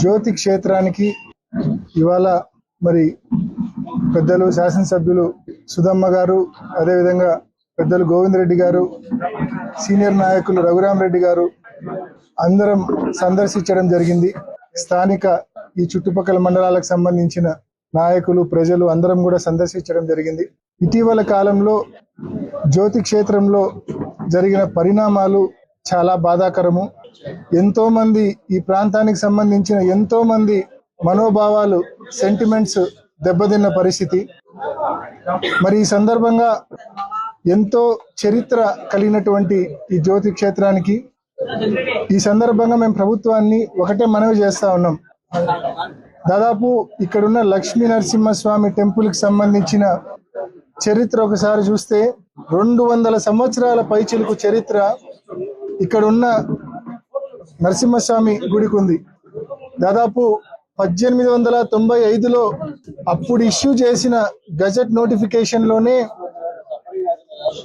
జ్యోతి క్షేత్రానికి ఇవాళ మరి పెద్దలు శాసనసభ్యులు సుధమ్మ గారు అదేవిధంగా పెద్దలు గోవిందరెడ్డి గారు సీనియర్ నాయకులు రఘురామరెడ్డి గారు అందరం సందర్శించడం జరిగింది. స్థానిక ఈ చుట్టుపక్కల మండలాలకు సంబంధించిన నాయకులు ప్రజలు అందరం కూడా సందర్శించడం జరిగింది. ఇటీవల కాలంలో జ్యోతి క్షేత్రంలో జరిగిన పరిణామాలు చాలా బాధాకరము. ఎంతో మంది ఈ ప్రాంతానికి సంబంధించిన ఎంతో మంది మనోభావాలు సెంటిమెంట్స్ దెబ్బతిన్న పరిస్థితి. మరి ఈ సందర్భంగా ఎంతో చరిత్ర కలిగినటువంటి ఈ జ్యోతి క్షేత్రానికి ఈ సందర్భంగా మేము ప్రభుత్వాన్ని ఒకటే మనవి చేస్తా ఉన్నాం. దాదాపు ఇక్కడున్న లక్ష్మీ నరసింహస్వామి టెంపుల్కి సంబంధించిన చరిత్ర ఒకసారి చూస్తే రెండు వందల సంవత్సరాల పైచిలుకు చరిత్ర ఇక్కడున్న నరసింహస్వామి గుడికి ఉంది. దాదాపు పద్దెనిమిది వందల తొంభై ఐదులో అప్పుడు ఇష్యూ చేసిన గజెట్ నోటిఫికేషన్లోనే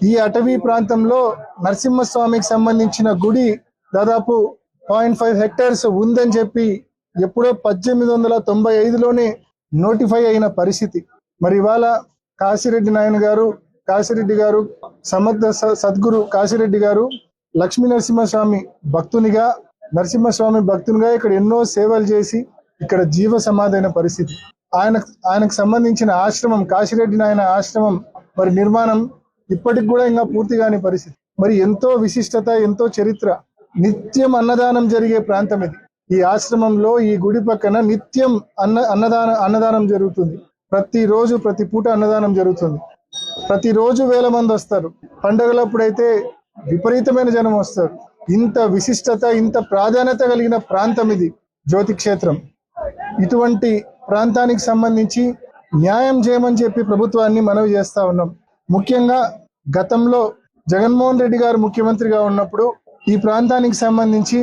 ఈ అటవీ ప్రాంతంలో నరసింహస్వామికి సంబంధించిన గుడి దాదాపు పాయింట్ ఫైవ్ హెక్టార్స్ ఉందని చెప్పి ఎప్పుడో పద్దెనిమిది వందల తొంభై ఐదులోనే నోటిఫై అయిన పరిస్థితి. మరి ఇవాళ కాశిరెడ్డి నాయన గారు కాశిరెడ్డి గారు సమర్థ స- సద్గురు కాశిరెడ్డి గారు లక్ష్మీ నరసింహస్వామి భక్తునిగా నరసింహస్వామి భక్తునిగా ఇక్కడ ఎన్నో సేవలు చేసి ఇక్కడ జీవ సమాధైన పరిస్థితి. ఆయన ఆయనకు సంబంధించిన ఆశ్రమం కాశిరెడ్డి నాయన ఆశ్రమం మరి నిర్మాణం ఇప్పటికి కూడా ఇంకా పూర్తి కాని పరిస్థితి. మరి ఎంతో విశిష్టత ఎంతో చరిత్ర నిత్యం అన్నదానం జరిగే ప్రాంతం ఇది. ఈ ఆశ్రమంలో ఈ గుడి పక్కన నిత్యం అన్న అన్నదాన అన్నదానం జరుగుతుంది. ప్రతి రోజు ప్రతి పూట అన్నదానం జరుగుతుంది. ప్రతి రోజు వేల మంది వస్తారు. పండగలప్పుడైతే విపరీతమైన జనం వస్తారు. ఇంత విశిష్టత ఇంత ప్రాధాన్యత కలిగిన ప్రాంతం ఇది జ్యోతి క్షేత్రం. ఇటువంటి ప్రాంతానికి సంబంధించి న్యాయం చేయమని చెప్పి ప్రభుత్వాన్ని మనవి చేస్తా ఉన్నాం. ముఖ్యంగా గతంలో జగన్మోహన్ రెడ్డి గారు ముఖ్యమంత్రిగా ఉన్నప్పుడు ఈ ప్రాంతానికి సంబంధించి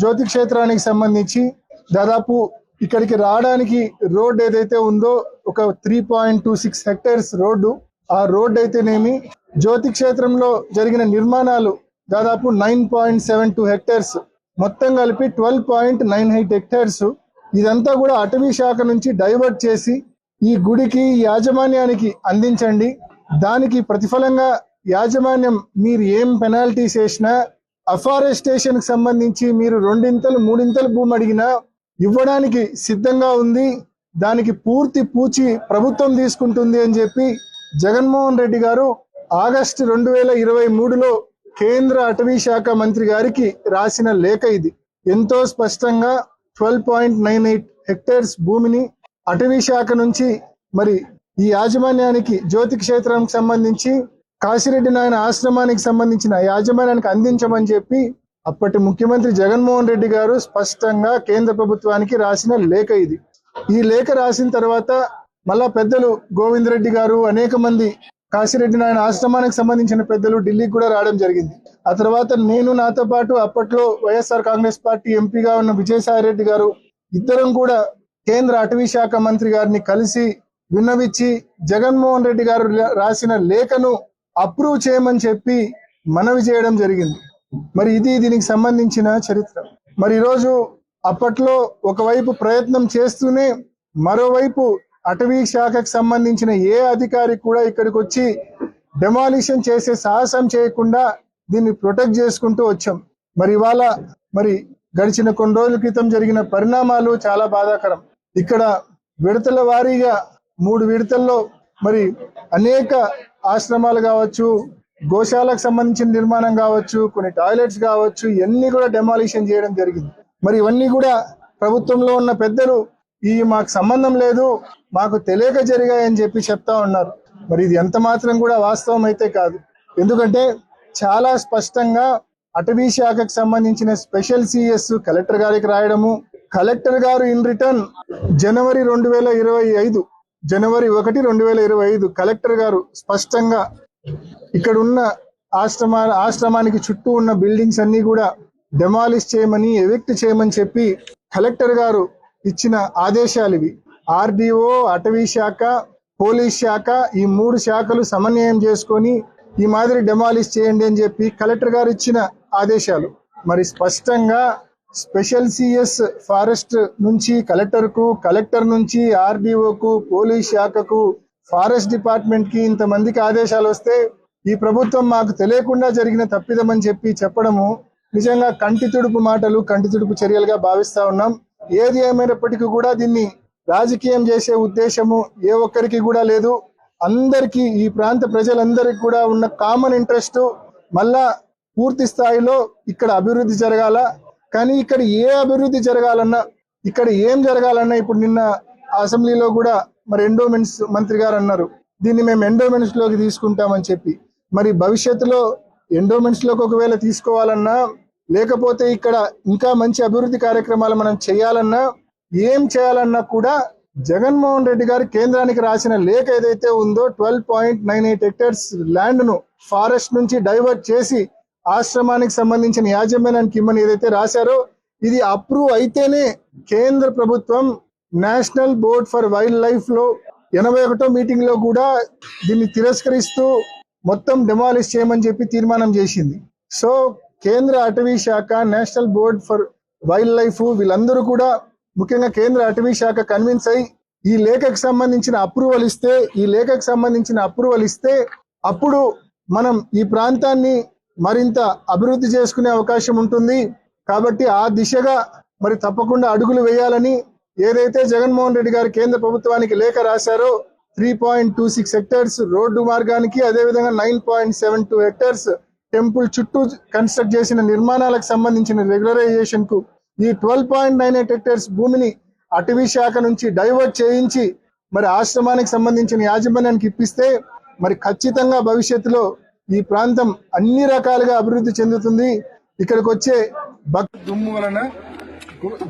జ్యోతి క్షేత్రానికి సంబంధించి దాదాపు ఇక్కడికి రావడానికి రోడ్ ఏదైతే ఉందో ఒక three point two six hectares road ఆ రోడ్ అయితేనేమి జ్యోతి క్షేత్రంలో జరిగిన నిర్మాణాలు దాదాపు nine point seven two hectares. మొత్తం కలిపి twelve point nine eight hectares. ఇదంతా కూడా అటవీ శాఖ నుంచి డైవర్ట్ చేసి ఈ గుడికి యాజమాన్యానికి అందించండి. దానికి ప్రతిఫలంగా యాజమాన్యం మీరు ఏం పెనాల్టీస్ వేసినా అఫారెస్టేషన్కి సంబంధించి మీరు రెండింతలు మూడింతలు భూమి అడిగినా ఇవ్వడానికి సిద్ధంగా ఉంది. దానికి పూర్తి పూచి ప్రభుత్వం తీసుకుంటుంది అని చెప్పి జగన్మోహన్ రెడ్డి గారు ఆగస్టు రెండు వేల ఇరవై మూడులో కేంద్ర అటవీ శాఖ మంత్రి గారికి రాసిన లేఖ ఇది. ఎంతో స్పష్టంగా twelve point nine eight hectares భూమిని అటవీ శాఖ నుంచి మరి ఈ యాజమాన్యానికి జ్యోతి క్షేత్రానికి సంబంధించి కాశిరెడ్డి నాయన ఆశ్రమానికి సంబంధించిన యాజమాన్యానికి అందించమని చెప్పి అప్పటి ముఖ్యమంత్రి జగన్మోహన్ రెడ్డి గారు స్పష్టంగా కేంద్ర ప్రభుత్వానికి రాసిన లేఖ ఇది. ఈ లేఖ రాసిన తర్వాత మళ్ళా పెద్దలు గోవింద్ రెడ్డి గారు అనేక మంది కాశిరెడ్డి నాయన ఆశ్రమానికి సంబంధించిన పెద్దలు ఢిల్లీకి కూడా రావడం జరిగింది. ఆ తర్వాత నేను నాతో పాటు అప్పట్లో వైఎస్ఆర్ కాంగ్రెస్ పార్టీ ఎంపీగా ఉన్న విజయసాయి రెడ్డి గారు ఇద్దరం కూడా కేంద్ర అటవీ శాఖ మంత్రి గారిని కలిసి విన్నవిచ్చి జగన్మోహన్ రెడ్డి గారు రాసిన లేఖను అప్రూవ్ చేయమని చెప్పి మనవి చేయడం జరిగింది. మరి ఇది దీనికి సంబంధించిన చరిత్ర. మరి ఈరోజు అప్పట్లో ఒకవైపు ప్రయత్నం చేస్తూనే మరోవైపు అటవీ శాఖకు సంబంధించిన ఏ అధికారి కూడా ఇక్కడికి వచ్చి డెమాలిషన్ చేసే సాహసం చేయకుండా దీన్ని ప్రొటెక్ట్ చేసుకుంటూ వచ్చాం. మరి ఇవాళ మరి గడిచిన కొన్ని రోజుల క్రితం జరిగిన పరిణామాలు చాలా బాధాకరం. ఇక్కడ విడతల వారీగా మూడు విడతల్లో మరి అనేక ఆశ్రమాలు కావచ్చు గోశాలకు సంబంధించిన నిర్మాణం కావచ్చు కొన్ని టాయిలెట్స్ కావచ్చు ఇవన్నీ కూడా డెమాలిషన్ చేయడం జరిగింది. మరి ఇవన్నీ కూడా ప్రభుత్వంలో ఉన్న పెద్దలు ఈ మాకు సంబంధం లేదు మాకు తెలియక జరిగాయని చెప్పి చెప్తా ఉన్నారు. మరి ఇది ఎంత మాత్రం కూడా వాస్తవం అయితే కాదు. ఎందుకంటే చాలా స్పష్టంగా అటవీ శాఖకు సంబంధించిన స్పెషల్ సిఎస్ కలెక్టర్ గారికి రాయడము కలెక్టర్ గారు ఇన్ రిటర్న్ జనవరి రెండు వేల ఇరవై ఐదు జనవరి ఒకటి రెండు వేల ఇరవై ఐదు కలెక్టర్ గారు స్పష్టంగా ఇక్కడ ఉన్న ఆశ్రమ ఆశ్రమానికి చుట్టూ ఉన్న బిల్డింగ్స్ అన్ని కూడా డెమాలిష్ చేయమని ఎవిక్ట్ చేయమని చెప్పి కలెక్టర్ గారు ఇచ్చిన ఆదేశాలు ఇవి. ఆర్డీఓ అటవీ శాఖ పోలీస్ శాఖ ఈ మూడు శాఖలు సమన్వయం చేసుకొని ఈ మాదిరి డెమాలిష్ చేయండి అని చెప్పి కలెక్టర్ గారు ఇచ్చిన ఆదేశాలు. మరి స్పష్టంగా స్పెషల్ సిఎస్ ఫారెస్ట్ నుంచి కలెక్టర్కు కలెక్టర్ నుంచి ఆర్డీఓకు పోలీస్ శాఖకు ఫారెస్ట్ డిపార్ట్మెంట్కి ఇంతమందికి ఆదేశాలు వస్తే ఈ ప్రభుత్వం మాకు తెలియకుండా జరిగిన తప్పిదమని చెప్పి చెప్పడము నిజంగా కంటి తుడుపు మాటలు కంటి తుడుపు చర్యలుగా భావిస్తా ఉన్నాం. ఏది ఏమైనప్పటికీ కూడా దీన్ని రాజకీయం చేసే ఉద్దేశము ఏ ఒక్కరికి కూడా లేదు. అందరికీ ఈ ప్రాంత ప్రజలందరికీ కూడా ఉన్న కామన్ ఇంట్రెస్ట్ మళ్ళా పూర్తి స్థాయిలో ఇక్కడ అభివృద్ధి జరగాల. కానీ ఇక్కడ ఏ అభివృద్ధి జరగాలన్నా ఇక్కడ ఏం జరగాలన్నా ఇప్పుడు నిన్న అసెంబ్లీలో కూడా మరి ఎండోమెంట్స్ మంత్రి గారు అన్నారు. దీన్ని మేము ఎండోమెంట్స్లోకి తీసుకుంటామని చెప్పి. మరి భవిష్యత్తులో ఎండోమెంట్స్లోకి ఒకవేళ తీసుకోవాలన్నా లేకపోతే ఇక్కడ ఇంకా మంచి అభివృద్ధి కార్యక్రమాలు మనం చేయాలన్నా ఏం చేయాలన్నా కూడా జగన్మోహన్ రెడ్డి గారు కేంద్రానికి రాసిన లేఖ ఏదైతే ఉందో twelve point nine eight hectares ల్యాండ్ను forest నుంచి డైవర్ట్ చేసి ఆశ్రమానికి సంబంధించిన యాజమాన్యానికి ఇమ్మని ఏదైతే రాశారో ఇది అప్రూవ్ అయితేనే కేంద్ర ప్రభుత్వం నేషనల్ బోర్డ్ ఫర్ వైల్డ్ లైఫ్లో ఎనభై ఒకటో మీటింగ్లో కూడా దీన్ని తిరస్కరిస్తూ మొత్తం డెమాలిష్ చేయమని చెప్పి తీర్మానం చేసింది. సో కేంద్ర అటవీ శాఖ National Board for Wildlife వీళ్ళందరూ కూడా ముఖ్యంగా కేంద్ర అటవీ శాఖ కన్విన్స్ అయి ఈ లేఖకు సంబంధించిన అప్రూవల్ ఇస్తే ఈ లేఖకు సంబంధించిన అప్రూవల్ ఇస్తే అప్పుడు మనం ఈ ప్రాంతాన్ని మరింత అభివృద్ధి చేసుకునే అవకాశం ఉంటుంది. కాబట్టి ఆ దిశగా మరి తప్పకుండా అడుగులు వేయాలని ఏదైతే జగన్మోహన్ రెడ్డి గారు కేంద్ర ప్రభుత్వానికి లేఖ రాశారో three point two six hectares road మార్గానికి అదేవిధంగా nine point seven two hectares temple చుట్టూ కన్స్ట్రక్ట్ చేసిన నిర్మాణాలకు సంబంధించిన రెగ్యులరైజేషన్కు ఈ twelve point nine eight hectares భూమిని అటవీ శాఖ నుంచి డైవర్ట్ చేయించి మరి ఆశ్రమానికి సంబంధించిన యాజమాన్యానికి ఇప్పిస్తే మరి ఖచ్చితంగా భవిష్యత్తులో ఈ ప్రాంతం అన్ని రకాలుగా అభివృద్ధి చెందుతుంది. ఇక్కడికి వచ్చే దుమ్ము వలన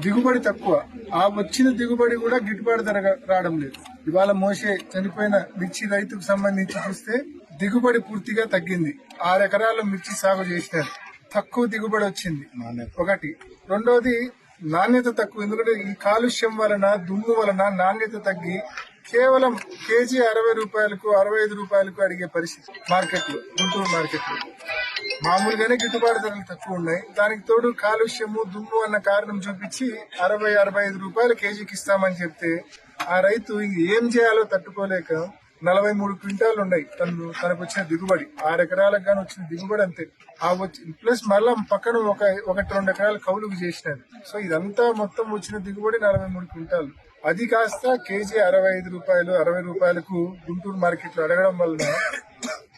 దిగుబడి తక్కువ. ఆ వచ్చిన దిగుబడి కూడా గిట్టుబాటు ధర రావడం లేదు. ఇవాళ మోసే చనిపోయిన మిర్చి రైతుకు సంబంధించి చూస్తే దిగుబడి పూర్తిగా తగ్గింది. ఆరు ఎకరాల్లో మిర్చి సాగు చేసినారు తక్కువ దిగుబడి వచ్చింది. ఒకటి. రెండోది నాణ్యత తక్కువ. ఎందుకంటే ఈ కాలుష్యం వలన దుమ్ము వలన నాణ్యత తగ్గి కేవలం కేజీ అరవై రూపాయలకు అరవై ఐదు రూపాయలకు అడిగే పరిస్థితి మార్కెట్లో గుంటూరు మార్కెట్లో మామూలుగానే గిట్టుబాటు ధరలు తక్కువ ఉన్నాయి. దానికి తోడు కాలుష్యము దుమ్ము అన్న కారణం చూపించి అరవై అరవై ఐదు రూపాయలు కేజీకి ఇస్తామని చెప్తే ఆ రైతు ఏం చేయాలో తట్టుకోలేక నలభై మూడు క్వింటాలు ఉన్నాయి తను తనకు వచ్చిన దిగుబడి. ఆరు ఎకరాలకు కానీ వచ్చిన దిగుబడి అంతే. ఆ వచ్చి ప్లస్ మళ్ళా పక్కన ఒక ఒకటి రెండు ఎకరాలు కౌలుకు చేసినది సో ఇదంతా మొత్తం వచ్చిన దిగుబడి నలభై మూడు క్వింటాలు. అది కాస్త కేజీ అరవై ఐదు రూపాయలు అరవై రూపాయలకు గుంటూరు మార్కెట్లో అడగడం వలన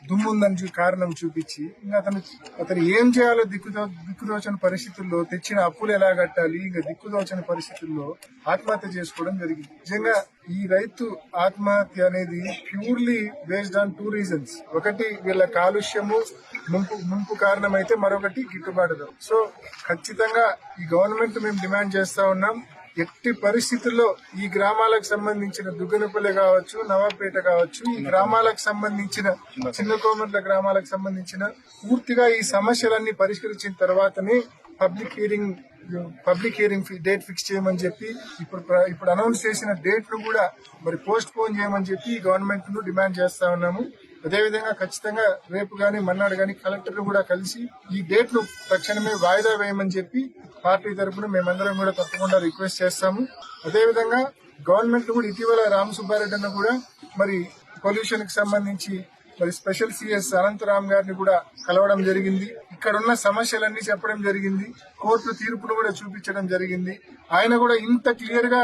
దుమ్ము ఉందని కారణం చూపించి ఇంకా అతను అతను ఏం చేయాలో దిక్కుదో దిక్కుదోచని పరిస్థితుల్లో తెచ్చిన అప్పులు ఎలా కట్టాలి ఇంకా దిక్కుదోచని పరిస్థితుల్లో ఆత్మహత్య చేసుకోవడం జరిగింది. నిజంగా ఈ రైతు ఆత్మహత్య అనేది purely based on two reasons. ఒకటి వీళ్ళ కాలుష్యము ముంపు ముంపు కారణమైతే మరొకటి గిట్టుబాటు సో ఖచ్చితంగా ఈ గవర్నమెంట్ మేము డిమాండ్ చేస్తా ఉన్నాం. ఎట్టి పరిస్థితుల్లో ఈ గ్రామాలకు సంబంధించిన దుగ్గనపల్లి కావచ్చు నవాపేట కావచ్చు ఈ గ్రామాలకు సంబంధించిన చిన్న కోమట్ల గ్రామాలకు సంబంధించిన పూర్తిగా ఈ సమస్యలన్నీ పరిష్కరించిన తర్వాతనే public hearing public hearing date fix చేయమని చెప్పి ఇప్పుడు ప్ర- ఇప్పుడు అనౌన్స్ చేసిన డేట్ను కూడా మరి పోస్ట్ పోన్ చేయమని చెప్పి గవర్నమెంట్ను డిమాండ్ చేస్తా ఉన్నాము. అదేవిధంగా ఖచ్చితంగా రేపు గాని మన్నాడు గాని కలెక్టర్ కూడా కలిసి ఈ డేట్ను తక్షణమే వాయిదా వేయమని చెప్పి పార్టీ తరఫున మేమందరం కూడా తప్పకుండా రిక్వెస్ట్ చేస్తాము. అదేవిధంగా గవర్నమెంట్ కూడా ఇటీవల రామసుబ్బారెడ్డి అన్న కూడా మరి పొల్యూషన్కి సంబంధించి మరి స్పెషల్ సిఎస్ అనంతరామ్ గారిని కూడా కలవడం జరిగింది. ఇక్కడున్న సమస్యలన్నీ చెప్పడం జరిగింది. కోర్టు తీర్పును కూడా చూపించడం జరిగింది. ఆయన కూడా ఇంత క్లియర్గా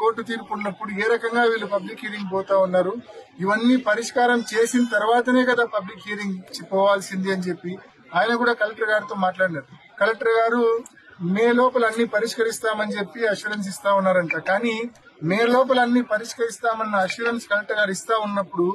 కోర్టు తీర్పు ఉన్నప్పుడు ఏ రకంగా వీళ్ళు పబ్లిక్ హీరింగ్ పోతా ఉన్నారు? ఇవన్నీ పరిష్కారం చేసిన తర్వాతనే కదా పబ్లిక్ హీరింగ్ పోవాల్సింది అని చెప్పి ఆయన కూడా కలెక్టర్ గారితో మాట్లాడినారు. కలెక్టర్ గారు మే లోపల అన్ని పరిష్కరిస్తామని చెప్పి అష్యూరెన్స్ ఇస్తా ఉన్నారంట. కానీ మే లోపల అన్ని పరిష్కరిస్తామన్న అష్యూరెన్స్ కలెక్టర్ గారు ఇస్తా ఉన్నప్పుడు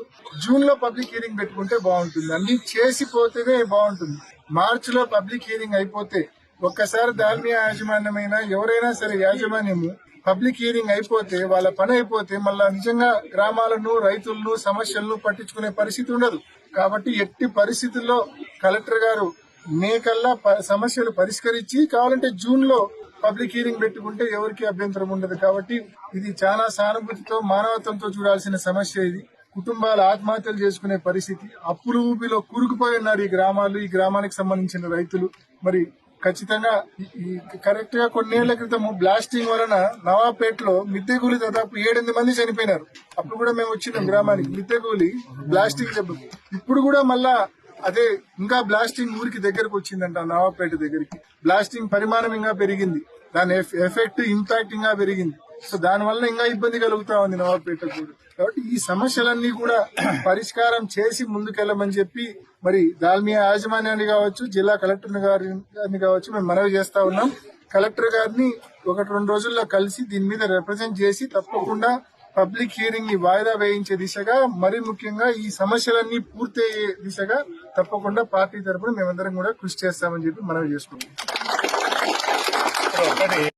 జూన్లో పబ్లిక్ హీరింగ్ పెట్టుకుంటే బాగుంటుంది. అన్ని చేసిపోతేనే బాగుంటుంది. మార్చి లో పబ్లిక్ హీరింగ్ అయిపోతే ఒక్కసారి దాల్మియా యాజమాన్యమైనా ఎవరైనా సరే యాజమాన్యము పబ్లిక్ హీరింగ్ అయిపోతే వాళ్ళ పని అయిపోతే మళ్ళా నిజంగా గ్రామాలను రైతులను సమస్యలను పట్టించుకునే పరిస్థితి ఉండదు. కాబట్టి ఎట్టి పరిస్థితుల్లో కలెక్టర్ గారు మే కల్లా ప- సమస్యలు పరిష్కరించి కావాలంటే జూన్లో పబ్లిక్ హీరింగ్ పెట్టుకుంటే ఎవరికి అభ్యంతరం ఉండదు. కాబట్టి ఇది చాలా సానుభూతితో మానవత్వంతో చూడాల్సిన సమస్య ఇది. కుటుంబాలు ఆత్మహత్యలు చేసుకునే పరిస్థితి అప్పులు ఊపిలో కూరుకుపోయి ఉన్నారు ఈ గ్రామాలు ఈ గ్రామానికి సంబంధించిన రైతులు. మరి ఖచ్చితంగా ఈ- కరెక్ట్గా కొన్నేళ్ళ క్రితం బ్లాస్టింగ్ వలన నవాపేటలో మిద్దె కూలి దాదాపు ఏడెనిమిది మంది చనిపోయినారు. అప్పుడు కూడా మేము వచ్చినాం గ్రామానికి మిద్దె కూలి బ్లాస్టింగ్ దెబ్బ ఇప్పుడు కూడా మళ్ళా అదే ఇంకా బ్లాస్టింగ్ ఊరికి దగ్గరకు వచ్చిందంట నవాపేట దగ్గరికి. బ్లాస్టింగ్ పరిమాణం ఇంకా పెరిగింది. దాని ఎఫ్- ఎఫెక్ట్ ఇంపాక్ట్ ఇంకా పెరిగింది. సో దాని వల్ల ఇంకా ఇబ్బంది కలుగుతా ఉంది నవాబ్పేట కూడా. కాబట్టి ఈ సమస్యలన్నీ కూడా పరిష్కారం చేసి ముందుకెళ్ళమని చెప్పి మరి దాల్మియా యాజమాన్యాన్ని కావచ్చు జిల్లా కలెక్టర్ గారిని కావచ్చు మేము మనవి చేస్తా ఉన్నాం. కలెక్టర్ గారిని ఒకటి రెండు రోజుల్లో కలిసి దీని మీద రిప్రజెంట్ చేసి తప్పకుండా పబ్లిక్ హియరింగ్ని వాయిదా వేయించే దిశగా మరి ముఖ్యంగా ఈ సమస్యలన్నీ పూర్తయ్యే దిశగా తప్పకుండా పార్టీ తరఫున మేమందరం కూడా కృషి చేస్తామని చెప్పి మనవి చేసుకుంటాం